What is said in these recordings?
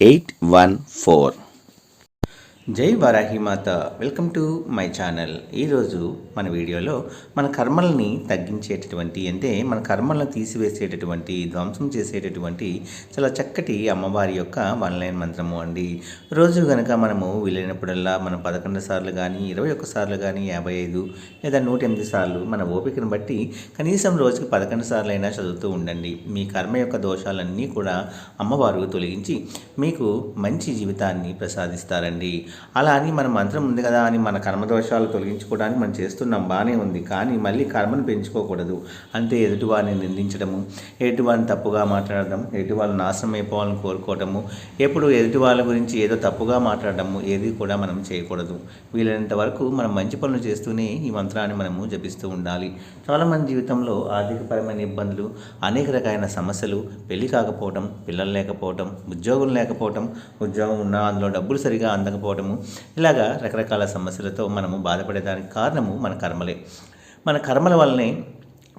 eight one four జై Varahimata welcome to my channel. ఈరోజు మన వీడియోలో మన కర్మల్ని తగ్గించేటటువంటి అంటే మన కర్మలను తీసివేసేటటువంటి ధ్వంసం చేసేటటువంటి చాలా చక్కటి అమ్మవారి యొక్క వన్లైన్ మంత్రము అండి. రోజు కనుక మనము వీలైనప్పుడల్లా మనం పదకొండు సార్లు కానీ ఇరవై ఒక్క సార్లు కానీ యాభై ఐదు లేదా నూట ఎనిమిది సార్లు మన ఓపికను బట్టి కనీసం రోజుకి పదకొండు సార్లు అయినా చదువుతూ ఉండండి. మీ కర్మ యొక్క దోషాలన్నీ కూడా అమ్మవారు తొలగించి మీకు మంచి జీవితాన్ని ప్రసాదిస్తారండి. అలా అని మన మంత్రం ఉంది కదా అని మన కర్మదోషాలు తొలగించుకోవడానికి మనం చేస్తున్నాం బాగానే ఉంది. కానీ మళ్ళీ కర్మను పెంచుకోకూడదు. అంతే ఎదుటివారిని నిందించడము ఎటువారిని తప్పుగా మాట్లాడడం ఎదుటి నాశనం అయిపోవాలని కోరుకోవడము ఎప్పుడు ఎదుటి వాళ్ళ గురించి ఏదో తప్పుగా మాట్లాడడము ఏది కూడా మనం చేయకూడదు. వీలైనంత వరకు మనం మంచి పనులు చేస్తూనే ఈ మంత్రాన్ని మనము జపిస్తూ ఉండాలి. చాలామంది జీవితంలో ఆర్థికపరమైన ఇబ్బందులు అనేక రకాలైన సమస్యలు పెళ్ళి కాకపోవడం పిల్లలు లేకపోవడం ఉద్యోగం లేకపోవడం ఉద్యోగం ఉన్న అందులో డబ్బులు సరిగా అందకపోవడం అందకపోవడము ఇలాగా రకరకాల సమస్యలతో మనము బాధపడేదానికి కారణము మన కర్మలే. మన కర్మల వల్లనే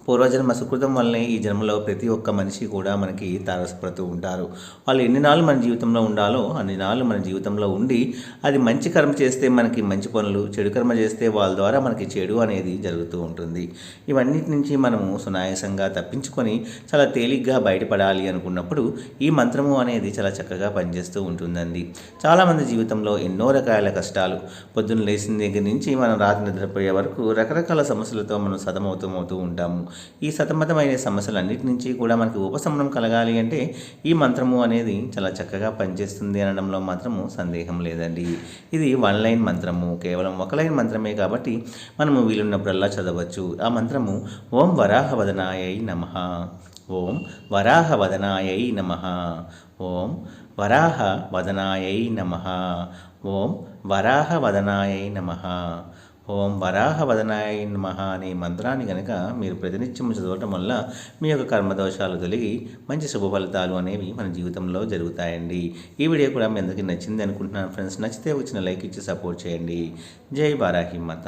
పూర్వజన్మ సుకృతం వల్లనే ఈ జన్మలో ప్రతి ఒక్క మనిషి కూడా మనకి తారసపడుతూ ఉంటారు. వాళ్ళు ఎన్ని నాళ్ళు మన జీవితంలో ఉండాలో అన్ని నాళ్ళు మన జీవితంలో ఉండి అది మంచి కర్మ చేస్తే మనకి మంచి పనులు చెడు కర్మ చేస్తే వాళ్ళ ద్వారా మనకి చెడు అనేది జరుగుతూ ఉంటుంది. ఇవన్నిటి నుంచి మనము సునాయాసంగా తప్పించుకొని చాలా తేలిగ్గా బయటపడాలి అనుకున్నప్పుడు ఈ మంత్రము అనేది చాలా చక్కగా పనిచేస్తూ ఉంటుందండి. చాలామంది జీవితంలో ఎన్నో రకాల కష్టాలు. పొద్దున్న లేచిన దగ్గర నుంచి మనం రాత్రి నిద్రపోయే వరకు రకరకాల సమస్యలతో మనం సతమవుతూ అవుతూ ఉంటాము. ఈ సతమతమైన సమస్యలన్నిటి నుంచి కూడా మనకి ఉపశమనం కలగాలి అంటే ఈ మంత్రము అనేది చాలా చక్కగా పనిచేస్తుంది అనడంలో మాత్రము సందేహం లేదండి. ఇది వన్ లైన్ మంత్రము కేవలం ఒక లైన్ మంత్రమే కాబట్టి మనము వీలున్నప్పుడల్లా చదవచ్చు. ఆ మంత్రము ఓం వరాహవదనాయై నమ. ఓం వరాహవదనాయై నమ. ఓం వరాహ వదనాయై నమ. ఓం వరాహవదనాయై నమ. ఓం వరాహవదనాయ నమ అనే మంత్రాన్ని కనుక మీరు ప్రతినిత్యం చదవటం వల్ల మీ యొక్క కర్మదోషాలు తొలగి మంచి శుభ ఫలితాలు అనేవి మన జీవితంలో జరుగుతాయండి. ఈ వీడియో కూడా మీ అందరికీ నచ్చింది అనుకుంటున్నాను. ఫ్రెండ్స్ నచ్చితే వచ్చిన లైక్ ఇచ్చి సపోర్ట్ చేయండి. జై వారాహి మాత.